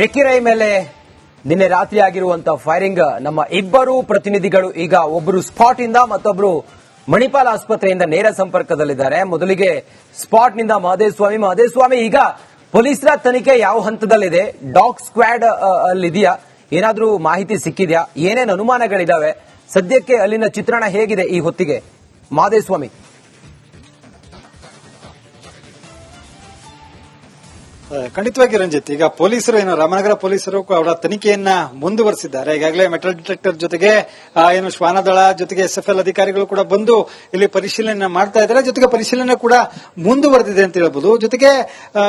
ರೆಕ್ಕಿರೈ ಮೇಲೆ ನಿನ್ನೆ ರಾತ್ರಿ ಆಗಿರುವಂತಹ ಫೈರಿಂಗ್ ನಮ್ಮ ಇಬ್ಬರು ಪ್ರತಿನಿಧಿಗಳು ಈಗ ಒಬ್ಬರು ಸ್ಪಾಟ್ ಇಂದ ಮತ್ತೊಬ್ರು ಮಣಿಪಾಲ್ ಆಸ್ಪತ್ರೆಯಿಂದ ನೇರ ಸಂಪರ್ಕದಲ್ಲಿದ್ದಾರೆ. ಮೊದಲಿಗೆ ಸ್ಪಾಟ್ನಿಂದ ಮಹದೇವಸ್ವಾಮಿ ಮಹದೇವಸ್ವಾಮಿ ಈಗ ಪೊಲೀಸರ ತನಿಖೆ ಯಾವ ಹಂತದಲ್ಲಿದೆ? ಡಾಗ್ ಸ್ಕ್ವಾಡ್ ಅಲ್ಲಿ ಇದೆಯಾ ಏನಾದರೂ ಮಾಹಿತಿ ಸಿಕ್ಕಿದೆಯಾ? ಏನೇನು ಅನುಮಾನಗಳಿದಾವೆ? ಸದ್ಯಕ್ಕೆ ಅಲ್ಲಿನ ಚಿತ್ರಣ ಹೇಗಿದೆ ಈ ಹೊತ್ತಿಗೆ? ಮಹದೇವಸ್ವಾಮಿ ಖಂಡಿತವಾಗಿ ರಂಜಿತ್, ಈಗ ಪೊಲೀಸರು ಏನು, ರಾಮನಗರ ಪೊಲೀಸರು ಅವರ ತನಿಖೆಯನ್ನ ಮುಂದುವರೆಸಿದ್ದಾರೆ. ಈಗಾಗಲೇ ಮೆಟಲ್ ಡಿಟೆಕ್ಟರ್ ಜೊತೆಗೆ ಏನು ಶ್ವಾನದಳ ಜೊತೆಗೆ ಎಸ್ ಅಧಿಕಾರಿಗಳು ಕೂಡ ಬಂದು ಇಲ್ಲಿ ಪರಿಶೀಲನೆ ಮಾಡ್ತಾ ಇದ್ದಾರೆ. ಜೊತೆಗೆ ಪರಿಶೀಲನೆ ಕೂಡ ಮುಂದುವರೆದಿದೆ ಅಂತ ಹೇಳ್ಬೋದು. ಜೊತೆಗೆ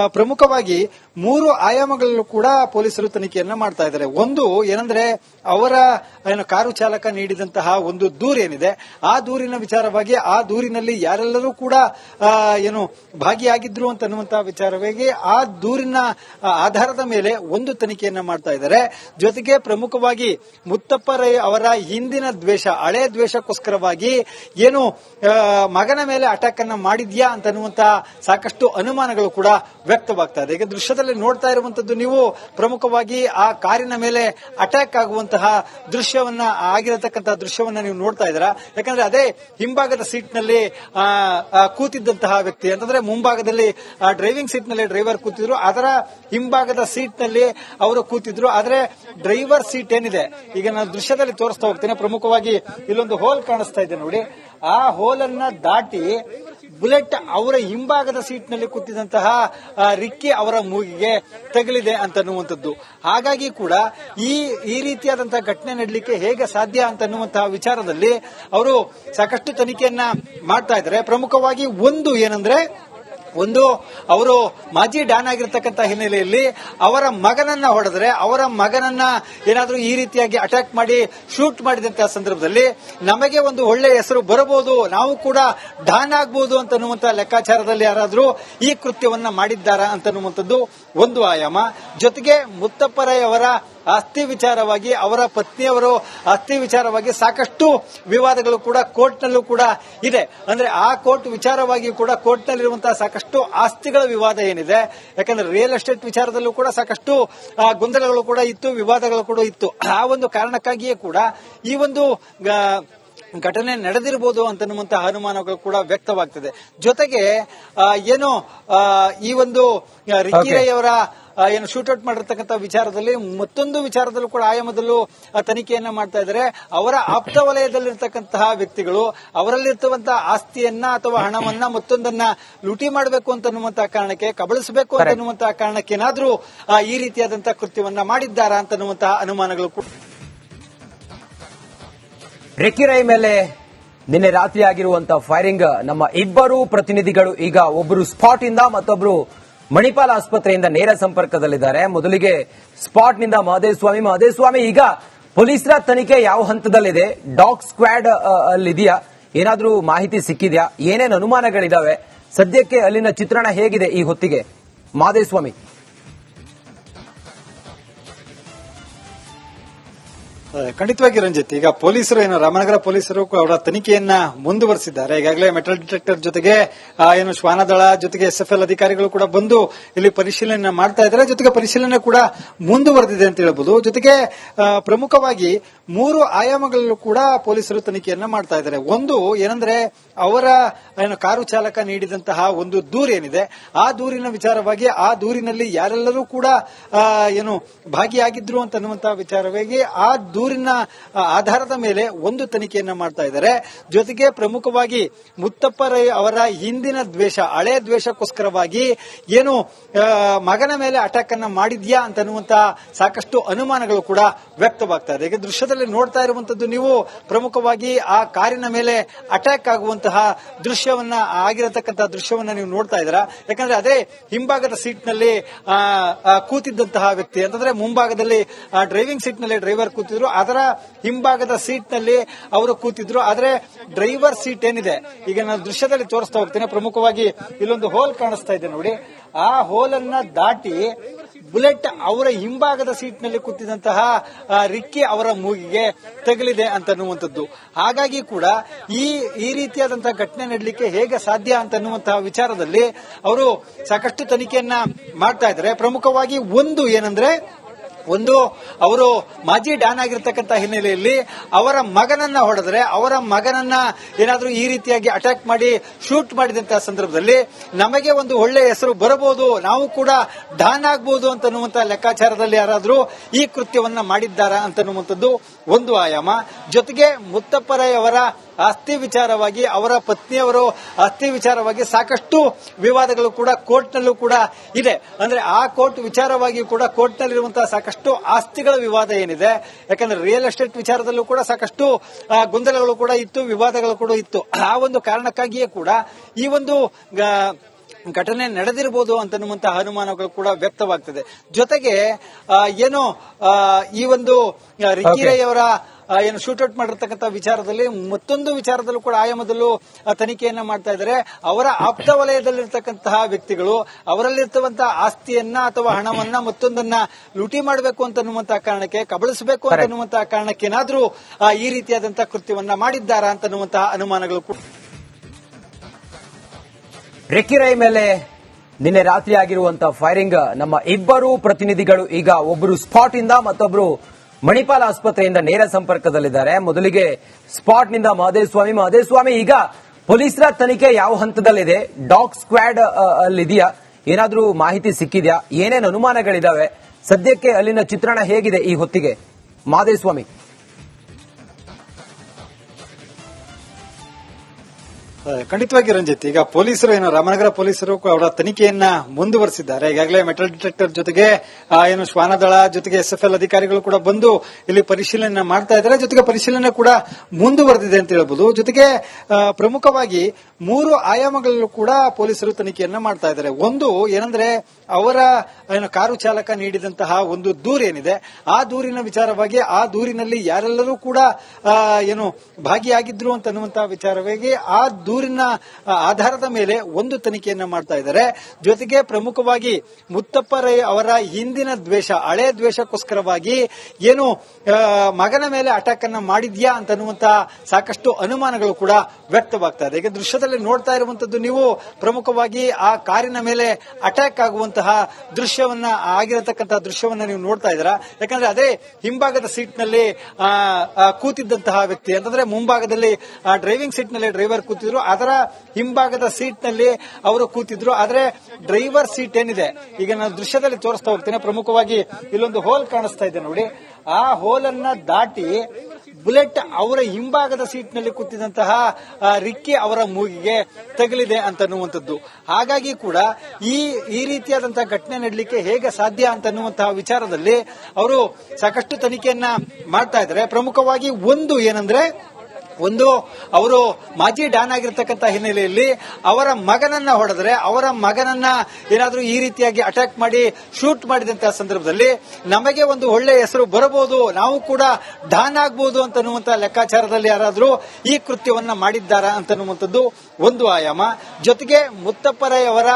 ಪ್ರಮುಖವಾಗಿ ಮೂರು ಆಯಾಮಗಳಲ್ಲೂ ಕೂಡ ಪೊಲೀಸರು ತನಿಖೆಯನ್ನ ಮಾಡ್ತಾ ಇದ್ದಾರೆ. ಒಂದು ಏನಂದ್ರೆ, ಅವರ, ಏನು, ಕಾರು ಚಾಲಕ ನೀಡಿದಂತಹ ಒಂದು ದೂರು ಏನಿದೆ, ಆ ದೂರಿನ ವಿಚಾರವಾಗಿ ಆ ದೂರಿನಲ್ಲಿ ಯಾರೆಲ್ಲರೂ ಕೂಡ ಏನು, ಭಾಗಿಯಾಗಿದ್ರು ಅಂತ ಅನ್ನುವಂತಹ ವಿಚಾರವಾಗಿ ಆ ದೂರಿನ ಆಧಾರದ ಮೇಲೆ ಒಂದು ತನಿಖೆಯನ್ನು ಮಾಡ್ತಾ ಇದ್ದಾರೆ. ಜೊತೆಗೆ ಪ್ರಮುಖವಾಗಿ ಮುತ್ತಪ್ಪ ರೈ ಅವರ ಹಿಂದಿನ ದ್ವೇಷ ಹಳೆ ದ್ವೇಷಕ್ಕೋಸ್ಕರವಾಗಿ ಏನು ಮಗನ ಮೇಲೆ ಅಟ್ಯಾಕ್ ಅನ್ನ ಮಾಡಿದ್ಯಾ ಅಂತ ಅನ್ನುವಂತಹ ಸಾಕಷ್ಟು ಅನುಮಾನಗಳು ಕೂಡ ವ್ಯಕ್ತವಾಗ್ತಾ ಇದೆ. ಈಗ ದೃಶ್ಯದಲ್ಲಿ ನೋಡ್ತಾ ಇರುವಂತದ್ದು ನೀವು ಪ್ರಮುಖವಾಗಿ ಆ ಕಾರಿನ ಮೇಲೆ ಅಟ್ಯಾಕ್ ಆಗುವಂತಹ ದೃಶ್ಯವನ್ನ ಆಗಿರತಕ್ಕಂತಹ ದೃಶ್ಯವನ್ನ ನೀವು ನೋಡ್ತಾ ಇದ್ದೀರಾ? ಯಾಕಂದ್ರೆ ಅದೇ ಹಿಂಭಾಗದ ಸೀಟ್ನಲ್ಲಿ ಆ, ಆ, ಕೂತಿದ್ದಂತಹ ವ್ಯಕ್ತಿ. ಅಂತಂದ್ರೆ ಮುಂಭಾಗದಲ್ಲಿ ಡ್ರೈವಿಂಗ್ ಸೀಟ್ನಲ್ಲಿ ಡ್ರೈವರ್ ಕೂತಿದ್ರು. ಅದರ ಹಿಂಭಾಗದ ಸೀಟ್ನಲ್ಲಿ ಅವರು ಕೂತಿದ್ರು. ಆದರೆ ಡ್ರೈವರ್ ಸೀಟ್ ಏನಿದೆ? ಈಗ ನಾನು ದೃಶ್ಯದಲ್ಲಿ ತೋರಿಸ್ತಾ ಹೋಗ್ತೇನೆ. ಪ್ರಮುಖವಾಗಿ ಇಲ್ಲೊಂದು ಹೋಲ್ ಕಾಣಿಸ್ತಾ ಇದೆ ನೋಡಿ. ಆ ಹೋಲ್ ಅನ್ನ ದಾಟಿ ಬುಲೆಟ್ ಅವರ ಹಿಂಭಾಗದ ಸೀಟ್ನಲ್ಲಿ ಕೂತಿದಂತಹ ರಿಕ್ಕಿ ಅವರ ಮೂಗಿಗೆ ತಗಲಿದೆ ಅಂತ ಅನ್ನುವಂಥದ್ದು. ಹಾಗಾಗಿ ಕೂಡ ಈ ಈ ರೀತಿಯಾದಂತಹ ಘಟನೆ ನಡಲಿಕ್ಕೆ ಹೇಗೆ ಸಾಧ್ಯ ಅಂತ ಅನ್ನುವಂತಹ ವಿಚಾರದಲ್ಲಿ ಅವರು ಸಾಕಷ್ಟು ತನಿಖೆಯನ್ನ ಮಾಡ್ತಾ ಇದ್ದಾರೆ. ಪ್ರಮುಖವಾಗಿ ಒಂದು ಏನಂದ್ರೆ ಒಂದು, ಅವರು ಮಾಜಿ ಡಾನ್ ಆಗಿರ್ತಕ್ಕಂಥ ಹಿನ್ನೆಲೆಯಲ್ಲಿ ಅವರ ಮಗನನ್ನ ಹೊಡೆದ್ರೆ ಅವರ ಮಗನನ್ನ ಏನಾದರೂ ಈ ರೀತಿಯಾಗಿ ಅಟ್ಯಾಕ್ ಮಾಡಿ ಶೂಟ್ ಮಾಡಿದಂತಹ ಸಂದರ್ಭದಲ್ಲಿ ನಮಗೆ ಒಂದು ಒಳ್ಳೆ ಹೆಸರು ಬರಬಹುದು, ನಾವು ಕೂಡ ಡಾನ್ ಆಗಬಹುದು ಅಂತ ಲೆಕ್ಕಾಚಾರದಲ್ಲಿ ಯಾರಾದರೂ ಈ ಕೃತ್ಯವನ್ನ ಮಾಡಿದ್ದಾರಾ ಅಂತ ಅನ್ನುವಂಥದ್ದು ಒಂದು ಆಯಾಮ. ಜೊತೆಗೆ ಮುತ್ತಪ್ಪರಾಯ್ ಅವರ ಆಸ್ತಿ ವಿಚಾರವಾಗಿ ಅವರ ಪತ್ನಿಯವರು ಆಸ್ತಿ ವಿಚಾರವಾಗಿ ಸಾಕಷ್ಟು ವಿವಾದಗಳು ಕೂಡ ಕೋರ್ಟ್ನಲ್ಲೂ ಕೂಡ ಇದೆ. ಅಂದ್ರೆ ಆ ಕೋರ್ಟ್ ವಿಚಾರವಾಗಿ ಕೂಡ ಕೋರ್ಟ್ನಲ್ಲಿರುವಂತಹ ಸಾಕಷ್ಟು ಆಸ್ತಿಗಳ ವಿವಾದ ಏನಿದೆ ಯಾಕಂದ್ರೆ ರಿಯಲ್ ಎಸ್ಟೇಟ್ ವಿಚಾರದಲ್ಲೂ ಕೂಡ ಸಾಕಷ್ಟು ಗೊಂದಲಗಳು ಕೂಡ ಇತ್ತು ವಿವಾದಗಳು ಕೂಡ ಇತ್ತು. ಆ ಒಂದು ಕಾರಣಕ್ಕಾಗಿಯೇ ಕೂಡ ಈ ಒಂದು ಘಟನೆ ನಡೆದಿರಬಹುದು ಅಂತನ್ನುವಂತಹ ಅನುಮಾನಗಳು ಕೂಡ ವ್ಯಕ್ತವಾಗ್ತದೆ. ಜೊತೆಗೆ ಏನು ಈ ಒಂದು ಆ, ಏನು ಶೂಟ್ಔಟ್ ಮಾಡಿರ್ತಕ್ಕಂಥ ವಿಚಾರದಲ್ಲಿ ಮತ್ತೊಂದು ವಿಚಾರದಲ್ಲೂ ಕೂಡ ಆಯಾಮದಲ್ಲೂ ತನಿಖೆಯನ್ನ ಮಾಡ್ತಾ ಇದ್ದಾರೆ. ಅವರ ಆಪ್ತ ವಲಯದಲ್ಲಿರ್ತಕ್ಕಂತಹ ವ್ಯಕ್ತಿಗಳು ಅವರಲ್ಲಿರ್ತಕ್ಕಂತಹ ಆಸ್ತಿಯನ್ನ ಅಥವಾ ಹಣವನ್ನ ಮತ್ತೊಂದನ್ನ ಲೂಟಿ ಮಾಡಬೇಕು ಅಂತನ್ನುವಂತಹ ಕಾರಣಕ್ಕೆ ಕಬಳಿಸಬೇಕು ಅಂತ ಅಂತನ್ನುವಂತಹ ಕಾರಣಕ್ಕೆ ಏನಾದ್ರೂ ಈ ರೀತಿಯಾದಂತಹ ಕೃತ್ಯವನ್ನ ಮಾಡಿದ್ದಾರಾ ಅಂತನ್ನುವಂತಹ ಅನುಮಾನಗಳು ಕೂಡ. ರೆಕ್ಕಿರೈ ಮೇಲೆ ನಿನ್ನೆ ರಾತ್ರಿ ಆಗಿರುವಂತಹ ಫೈರಿಂಗ್ ನಮ್ಮ ಇಬ್ಬರು ಪ್ರತಿನಿಧಿಗಳು ಈಗ ಒಬ್ಬರು ಸ್ಪಾಟ್ ಇಂದ ಮತ್ತೊಬ್ರು ಮಣಿಪಾಲ್ ಆಸ್ಪತ್ರೆಯಿಂದ ನೇರ ಸಂಪರ್ಕದಲ್ಲಿದ್ದಾರೆ. ಮೊದಲಿಗೆ ಸ್ಪಾಟ್ನಿಂದ ಮಹದೇವಸ್ವಾಮಿ ಮಹದೇವಸ್ವಾಮಿ ಈಗ ಪೊಲೀಸರ ತನಿಖೆ ಯಾವ ಹಂತದಲ್ಲಿದೆ? ಡಾಗ್ ಸ್ಕ್ವಾಡ್ ಅಲ್ಲಿ ಇದೆಯಾ ಏನಾದರೂ ಮಾಹಿತಿ ಸಿಕ್ಕಿದ್ಯಾ? ಏನೇನು ಅನುಮಾನಗಳಿದಾವೆ? ಸದ್ಯಕ್ಕೆ ಅಲ್ಲಿನ ಚಿತ್ರಣ ಹೇಗಿದೆ ಈ ಹೊತ್ತಿಗೆ? ಮಹದೇವಸ್ವಾಮಿ ಖಂಡಿತವಾಗಿ ರಂಜಿತ್, ಈಗ ಪೊಲೀಸರು ಏನು ರಾಮನಗರ ಪೊಲೀಸರು ಅವರ ತನಿಖೆಯನ್ನ ಮುಂದುವರೆಸಿದ್ದಾರೆ. ಈಗಾಗಲೇ ಮೆಟಲ್ ಡಿಟೆಕ್ಟರ್ ಜೊತೆಗೆ ಏನು ಶ್ವಾನದಳ ಜೊತೆಗೆ ಎಸ್ ಎಫ್ ಎಲ್ ಅಧಿಕಾರಿಗಳು ಕೂಡ ಬಂದು ಇಲ್ಲಿ ಪರಿಶೀಲನೆ ಮಾಡ್ತಾ ಇದ್ದಾರೆ. ಜೊತೆಗೆ ಪರಿಶೀಲನೆ ಕೂಡ ಮುಂದುವರೆದಿದೆ ಅಂತ ಹೇಳ್ಬೋದು. ಜೊತೆಗೆ ಪ್ರಮುಖವಾಗಿ ಮೂರು ಆಯಾಮಗಳಲ್ಲೂ ಕೂಡ ಪೊಲೀಸರು ತನಿಖೆಯನ್ನ ಮಾಡ್ತಾ ಇದ್ದಾರೆ. ಒಂದು ಏನಂದ್ರೆ, ಅವರ, ಏನು ಕಾರು ಚಾಲಕ ನೀಡಿದಂತಹ ಒಂದು ದೂರು ಏನಿದೆ, ಆ ದೂರಿನ ವಿಚಾರವಾಗಿ ಆ ದೂರಿನಲ್ಲಿ ಯಾರೆಲ್ಲರೂ ಕೂಡ ಏನು ಭಾಗಿಯಾಗಿದ್ರು ಅಂತ ಅನ್ನುವಂತಹ ವಿಚಾರವಾಗಿ ಆ ದೂರಿನ ಆಧಾರದ ಮೇಲೆ ಒಂದು ತನಿಖೆಯನ್ನ ಮಾಡ್ತಾ ಇದ್ದಾರೆ. ಜೊತೆಗೆ ಪ್ರಮುಖವಾಗಿ ಮುತ್ತಪ್ಪ ರೈ ಅವರ ಹಿಂದಿನ ದ್ವೇಷ, ಹಳೆ ದ್ವೇಷಕ್ಕೋಸ್ಕರವಾಗಿ ಏನು ಮಗನ ಮೇಲೆ ಅಟ್ಯಾಕ್ ಅನ್ನ ಮಾಡಿದ್ಯಾ ಅಂತ ಅನ್ನುವಂತಹ ಸಾಕಷ್ಟು ಅನುಮಾನಗಳು ಕೂಡ ವ್ಯಕ್ತವಾಗ್ತಾ ಇದೆ. ಈಗ ದೃಶ್ಯದಲ್ಲಿ ನೋಡ್ತಾ ಇರುವಂತದ್ದು ನೀವು ಪ್ರಮುಖವಾಗಿ ಆ ಕಾರಿನ ಮೇಲೆ ಅಟ್ಯಾಕ್ ಆಗುವಂತಹ ದೃಶ್ಯವನ್ನ ಆಗಿರತಕ್ಕಂತಹ ದೃಶ್ಯವನ್ನ ನೀವು ನೋಡ್ತಾ ಇದ್ದೀರಾ? ಯಾಕಂದ್ರೆ ಅದೇ ಹಿಂಭಾಗದ ಸೀಟ್ನಲ್ಲಿ ಕೂತಿದ್ದಂತಹ ವ್ಯಕ್ತಿ, ಅಂತಂದ್ರೆ ಮುಂಭಾಗದಲ್ಲಿ ಡ್ರೈವಿಂಗ್ ಸೀಟ್ನಲ್ಲಿ ಡ್ರೈವರ್ ಕೂತಿದ್ರು. ಅದರ ಹಿಂಭಾಗದ ಸೀಟ್ನಲ್ಲಿ ಅವರು ಕೂತಿದ್ರು. ಆದರೆ ಡ್ರೈವರ್ ಸೀಟ್ ಏನಿದೆ? ಈಗ ನಾನು ದೃಶ್ಯದಲ್ಲಿ ತೋರಿಸ್ತಾ ಹೋಗ್ತೇನೆ. ಪ್ರಮುಖವಾಗಿ ಇಲ್ಲೊಂದು ಹೋಲ್ ಕಾಣಿಸ್ತಾ ಇದೆ ನೋಡಿ. ಆ ಹೋಲ್ ಅನ್ನ ದಾಟಿ ಬುಲೆಟ್ ಅವರ ಹಿಂಭಾಗದ ಸೀಟ್ನಲ್ಲಿ ಕೂತಿದಂತಹ ರಿಕ್ಕಿ ಅವರ ಮೂಗಿಗೆ ತಗಲಿದೆ ಅಂತ ಅನ್ನುವಂಥದ್ದು. ಹಾಗಾಗಿ ಕೂಡ ಈ ಈ ರೀತಿಯಾದಂತಹ ಘಟನೆ ನಡಲಿಕ್ಕೆ ಹೇಗೆ ಸಾಧ್ಯ ಅಂತ ಅನ್ನುವಂತಹ ವಿಚಾರದಲ್ಲಿ ಅವರು ಸಾಕಷ್ಟು ತನಿಖೆಯನ್ನ ಮಾಡ್ತಾ ಇದ್ದಾರೆ. ಪ್ರಮುಖವಾಗಿ ಒಂದು ಏನಂದ್ರೆ ಒಂದು, ಅವರು ಮಾಜಿ ಡಾನ್ ಆಗಿರ್ತಕ್ಕಂಥ ಹಿನ್ನೆಲೆಯಲ್ಲಿ ಅವರ ಮಗನನ್ನ ಹೊಡೆದ್ರೆ ಅವರ ಮಗನನ್ನ ಏನಾದರೂ ಈ ರೀತಿಯಾಗಿ ಅಟ್ಯಾಕ್ ಮಾಡಿ ಶೂಟ್ ಮಾಡಿದಂತಹ ಸಂದರ್ಭದಲ್ಲಿ ನಮಗೆ ಒಂದು ಒಳ್ಳೆ ಹೆಸರು ಬರಬಹುದು, ನಾವು ಕೂಡ ಡಾನ್ ಆಗಬಹುದು ಅಂತ ಲೆಕ್ಕಾಚಾರದಲ್ಲಿ ಯಾರಾದರೂ ಈ ಕೃತ್ಯವನ್ನ ಮಾಡಿದ್ದಾರಾ ಅಂತನ್ನುವಂಥದ್ದು ಒಂದು ಆಯಾಮ. ಜೊತೆಗೆ ಮುತ್ತಪ್ಪರೈ ಅವರ ಆಸ್ತಿ ವಿಚಾರವಾಗಿ, ಅವರ ಪತ್ನಿಯವರು ಆಸ್ತಿ ವಿಚಾರವಾಗಿ ಸಾಕಷ್ಟು ವಿವಾದಗಳು ಕೂಡ ಕೋರ್ಟ್ನಲ್ಲೂ ಕೂಡ ಇದೆ. ಅಂದ್ರೆ ಆ ಕೋರ್ಟ್ ವಿಚಾರವಾಗಿ ಕೂಡ ಕೋರ್ಟ್ನಲ್ಲಿರುವಂತಹ ಸಾಕಷ್ಟು ಆಸ್ತಿಗಳ ವಿವಾದ ಏನಿದೆ, ಯಾಕಂದ್ರೆ ರಿಯಲ್ ಎಸ್ಟೇಟ್ ವಿಚಾರದಲ್ಲೂ ಕೂಡ ಸಾಕಷ್ಟು ಗೊಂದಲಗಳು ಕೂಡ ಇತ್ತು, ವಿವಾದಗಳು ಕೂಡ ಇತ್ತು. ಆ ಒಂದು ಕಾರಣಕ್ಕಾಗಿಯೇ ಕೂಡ ಈ ಒಂದು ಘಟನೆ ನಡೆದಿರಬಹುದು ಅಂತನ್ನುವಂತಹ ಅನುಮಾನಗಳು ಕೂಡ ವ್ಯಕ್ತವಾಗ್ತದೆ. ಜೊತೆಗೆ ಏನು ಈ ಒಂದು ರಿಕಿ ರಿಕ್ಕಿ Okay. ರೈ ಅವರ ಆ, ಏನು ಶೂಟೌಟ್ ಮಾಡಿರ್ತಕ್ಕಂಥ ವಿಚಾರದಲ್ಲಿ ಮತ್ತೊಂದು ವಿಚಾರದಲ್ಲೂ ಕೂಡ ಆಯಾಮದಲ್ಲೂ ತನಿಖೆಯನ್ನ ಮಾಡ್ತಾ ಇದ್ದಾರೆ. ಅವರ ಆಪ್ತ ವಲಯದಲ್ಲಿರ್ತಕ್ಕಂತಹ ವ್ಯಕ್ತಿಗಳು ಅವರಲ್ಲಿರ್ತಕ್ಕಂತಹ ಆಸ್ತಿಯನ್ನ ಅಥವಾ ಹಣವನ್ನ ಮತ್ತೊಂದನ್ನ ಲೂಟಿ ಮಾಡಬೇಕು ಅಂತನ್ನುವಂತಹ ಕಾರಣಕ್ಕೆ ಕಬಳಿಸಬೇಕು ಅಂತ ಅಂತನ್ನುವಂತಹ ಕಾರಣಕ್ಕೇನಾದ್ರೂ ಈ ರೀತಿಯಾದಂತಹ ಕೃತ್ಯವನ್ನ ಮಾಡಿದ್ದಾರಾ ಅಂತನ್ನುವಂತಹ ಅನುಮಾನಗಳು ಕೂಡ ರೆಕ್ಕಿರೈ ಮೇಲೆ ನಿನ್ನೆ ರಾತ್ರಿ ಆಗಿರುವಂತ ಫೈರಿಂಗ್ ನಮ್ಮ ಇಬ್ಬರು ಪ್ರತಿನಿಧಿಗಳು, ಈಗ ಒಬ್ಬರು ಸ್ಪಾಟ್ ಇಂದ ಮತ್ತೊಬ್ರು ಮಣಿಪಾಲ ಆಸ್ಪತ್ರೆಯಿಂದ ನೇರ ಸಂಪರ್ಕದಲ್ಲಿದ್ದಾರೆ. ಮೊದಲಿಗೆ ಸ್ಪಾಟ್ನಿಂದ ಮಹದೇವ್ ಸ್ವಾಮಿ. ಮಹದೇವ್ ಸ್ವಾಮಿ, ಈಗ ಪೊಲೀಸರ ತನಿಖೆ ಯಾವ ಹಂತದಲ್ಲಿದೆ? ಡಾಗ್ ಸ್ಕ್ವಾಡ್ ಅಲ್ಲಿದೆಯಾ ಏನಾದರೂ ಮಾಹಿತಿ ಸಿಕ್ಕಿದ್ಯಾ? ಏನೇನು ಅನುಮಾನಗಳಿದಾವೆ? ಸದ್ಯಕ್ಕೆ ಅಲ್ಲಿನ ಚಿತ್ರಣ ಹೇಗಿದೆ ಈ ಹೊತ್ತಿಗೆ? ಮಹದೇವ್ ಖಂಡಿತವಾಗಿ ರಂಜಿತ್, ಈಗ ಪೊಲೀಸರು ಏನು ರಾಮನಗರ ಪೊಲೀಸರು ಅವರ ತನಿಖೆಯನ್ನ ಮುಂದುವರೆಸಿದ್ದಾರೆ. ಈಗಾಗಲೇ ಮೆಟಲ್ ಡಿಟೆಕ್ಟರ್ ಜೊತೆಗೆ ಏನು ಶ್ವಾನದಳ ಜೊತೆಗೆ ಎಸ್ ಎಫ್ ಎಲ್ ಅಧಿಕಾರಿಗಳು ಕೂಡ ಬಂದು ಇಲ್ಲಿ ಪರಿಶೀಲನೆ ಮಾಡ್ತಾ ಇದ್ದಾರೆ. ಜೊತೆಗೆ ಪರಿಶೀಲನೆ ಕೂಡ ಮುಂದುವರೆದಿದೆ ಅಂತ ಹೇಳ್ಬೋದು. ಜೊತೆಗೆ ಪ್ರಮುಖವಾಗಿ ಮೂರು ಆಯಾಮಗಳಲ್ಲೂ ಕೂಡ ಪೊಲೀಸರು ತನಿಖೆಯನ್ನ ಮಾಡ್ತಾ ಇದ್ದಾರೆ. ಒಂದು ಏನಂದ್ರೆ, ಅವರ, ಏನು ಕಾರು ಚಾಲಕ ನೀಡಿದಂತಹ ಒಂದು ದೂರು ಏನಿದೆ, ಆ ದೂರಿನ ವಿಚಾರವಾಗಿ ಆ ದೂರಿನಲ್ಲಿ ಯಾರೆಲ್ಲರೂ ಕೂಡ ಏನು ಭಾಗಿಯಾಗಿದ್ರು ಅಂತ ಅನ್ನುವಂತಹ ವಿಚಾರವಾಗಿ ಆ ದೂರಿನ ಆಧಾರದ ಮೇಲೆ ಒಂದು ತನಿಖೆಯನ್ನು ಮಾಡ್ತಾ ಇದ್ದಾರೆ. ಜೊತೆಗೆ ಪ್ರಮುಖವಾಗಿ ಮುತ್ತಪ್ಪ ರೈ ಅವರ ಹಿಂದಿನ ದ್ವೇಷ ಹಳೆ ದ್ವೇಷಕ್ಕೋಸ್ಕರವಾಗಿ ಏನು ಮಗನ ಮೇಲೆ ಅಟ್ಯಾಕ್ ಅನ್ನ ಮಾಡಿದ್ಯಾ ಅಂತನ್ನುವಂತಹ ಸಾಕಷ್ಟು ಅನುಮಾನಗಳು ಕೂಡ ವ್ಯಕ್ತವಾಗ್ತಾ ಇದೆ. ದೃಶ್ಯದಲ್ಲಿ ನೋಡ್ತಾ ಇರುವಂತದ್ದು ನೀವು ಪ್ರಮುಖವಾಗಿ ಆ ಕಾರಿನ ಮೇಲೆ ಅಟ್ಯಾಕ್ ಆಗುವಂತಹ ದೃಶ್ಯವನ್ನ ಆಗಿರತಕ್ಕಂತಹ ದೃಶ್ಯವನ್ನ ನೀವು ನೋಡ್ತಾ ಇದ್ದೀರಾ? ಯಾಕಂದ್ರೆ ಅದೇ ಹಿಂಭಾಗದ ಸೀಟ್ನಲ್ಲಿ ಆ, ಆ, ಕೂತಿದ್ದಂತಹ ವ್ಯಕ್ತಿ ಅಂತಂದ್ರೆ ಮುಂಭಾಗದಲ್ಲಿ ಡ್ರೈವಿಂಗ್ ಸೀಟ್ನಲ್ಲಿ ಡ್ರೈವರ್ ಕೂತಿದ್ರು. ಅದರ ಹಿಂಭಾಗದ ಸೀಟ್ನಲ್ಲಿ ಅವರು ಕೂತಿದ್ರು. ಆದ್ರೆ ಡ್ರೈವರ್ ಸೀಟ್ ಏನಿದೆ? ಈಗ ನಾನು ದೃಶ್ಯದಲ್ಲಿ ತೋರಿಸ್ತಾ ಹೋಗ್ತೇನೆ. ಪ್ರಮುಖವಾಗಿ ಇಲ್ಲೊಂದು ಹೋಲ್ ಕಾಣಿಸ್ತಾ ಇದೆ ನೋಡಿ. ಆ ಹೋಲ್ ಅನ್ನ ದಾಟಿ ಬುಲೆಟ್ ಅವರ ಹಿಂಭಾಗದ ಸೀಟ್ನಲ್ಲಿ ಕೂತಿದಂತಹ ರಿಕ್ಕಿ ಅವರ ಮೂಗಿಗೆ ತಗಲಿದೆ ಅಂತನ್ನುವಂಥದ್ದು ಹಾಗಾಗಿ ಕೂಡ ಈ ಈ ರೀತಿಯಾದಂತಹ ಘಟನೆ ನಡಲಿಕ್ಕೆ ಹೇಗೆ ಸಾಧ್ಯ ಅಂತನ್ನುವಂತಹ ವಿಚಾರದಲ್ಲಿ ಅವರು ಸಾಕಷ್ಟು ತನಿಖೆಯನ್ನ ಮಾಡ್ತಾ ಇದ್ದಾರೆ. ಪ್ರಮುಖವಾಗಿ ಒಂದು ಏನಂದ್ರೆ ಒಂದು, ಅವರು ಮಾಜಿ ಡಾನ್ ಆಗಿರ್ತಕ್ಕಂಥ ಹಿನ್ನೆಲೆಯಲ್ಲಿ ಅವರ ಮಗನನ್ನ ಹೊಡೆದ್ರೆ ಅವರ ಮಗನನ್ನ ಏನಾದರೂ ಈ ರೀತಿಯಾಗಿ ಅಟ್ಯಾಕ್ ಮಾಡಿ ಶೂಟ್ ಮಾಡಿದಂತಹ ಸಂದರ್ಭದಲ್ಲಿ ನಮಗೆ ಒಂದು ಒಳ್ಳೆ ಹೆಸರು ಬರಬಹುದು, ನಾವು ಕೂಡ ಡಾನ್ ಆಗಬಹುದು ಅಂತನ್ನುವಂತಹ ಲೆಕ್ಕಾಚಾರದಲ್ಲಿ ಯಾರಾದರೂ ಈ ಕೃತ್ಯವನ್ನ ಮಾಡಿದ್ದಾರಾ ಅಂತನ್ನುವಂಥದ್ದು ಒಂದು ಆಯಾಮ. ಜೊತೆಗೆ ಮುತ್ತಪ್ಪರೈ ಅವರ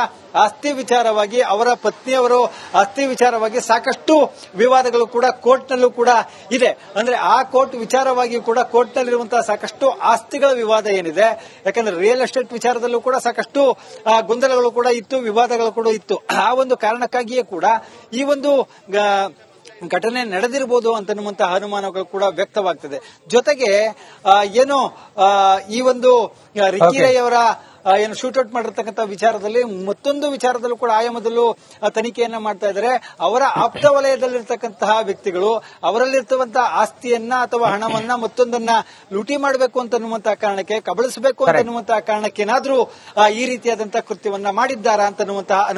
ಆಸ್ತಿ ವಿಚಾರವಾಗಿ ಅವರ ಪತ್ನಿಯವರು ಆಸ್ತಿ ವಿಚಾರವಾಗಿ ಸಾಕಷ್ಟು ವಿವಾದಗಳು ಕೂಡ ಕೋರ್ಟ್ನಲ್ಲೂ ಕೂಡ ಇದೆ. ಅಂದ್ರೆ ಆ ಕೋರ್ಟ್ ವಿಚಾರವಾಗಿ ಕೂಡ ಕೋರ್ಟ್ನಲ್ಲಿರುವಂತಹ ಸಾಕಷ್ಟು ಆಸ್ತಿಗಳ ವಿವಾದ ಏನಿದೆ ಯಾಕಂದ್ರೆ ರಿಯಲ್ ಎಸ್ಟೇಟ್ ವಿಚಾರದಲ್ಲೂ ಕೂಡ ಸಾಕಷ್ಟು ಗೊಂದಲಗಳು ಕೂಡ ಇತ್ತು ವಿವಾದಗಳು ಕೂಡ ಇತ್ತು. ಆ ಒಂದು ಕಾರಣಕ್ಕಾಗಿಯೇ ಕೂಡ ಈ ಒಂದು ಘಟನೆ ನಡೆದಿರಬಹುದು ಅಂತನ್ನುವಂತಹ ಅನುಮಾನಗಳು ಕೂಡ ವ್ಯಕ್ತವಾಗ್ತದೆ. ಜೊತೆಗೆ ಏನು ಈ ಒಂದು ರಿಕ್ಕಿ ರೈ ಅವರ ಏನು ಶೂಟ್ಔಟ್ ಮಾಡಿರ್ತಕ್ಕಂಥ ವಿಚಾರದಲ್ಲಿ ಮತ್ತೊಂದು ವಿಚಾರದಲ್ಲೂ ಕೂಡ ಆಯಾಮದಲ್ಲೂ ಮೊದಲು ತನಿಖೆಯನ್ನ ಮಾಡ್ತಾ ಇದ್ದಾರೆ. ಅವರ ಆಪ್ತ ವಲಯದಲ್ಲಿರ್ತಕ್ಕಂತಹ ವ್ಯಕ್ತಿಗಳು ಅವರಲ್ಲಿರ್ತಕ್ಕಂತಹ ಆಸ್ತಿಯನ್ನ ಅಥವಾ ಹಣವನ್ನ ಮತ್ತೊಂದನ್ನ ಲೂಟಿ ಮಾಡಬೇಕು ಅಂತನ್ನುವಂತಹ ಕಾರಣಕ್ಕೆ ಕಬಳಿಸಬೇಕು ಅಂತ ಅಂತನ್ನುವಂತಹ ಕಾರಣಕ್ಕೇನಾದ್ರೂ ಈ ರೀತಿಯಾದಂತಹ ಕೃತ್ಯವನ್ನ ಮಾಡಿದ್ದಾರಾ ಅಂತನ್ನುವಂತಹ ಅನುಮಾನ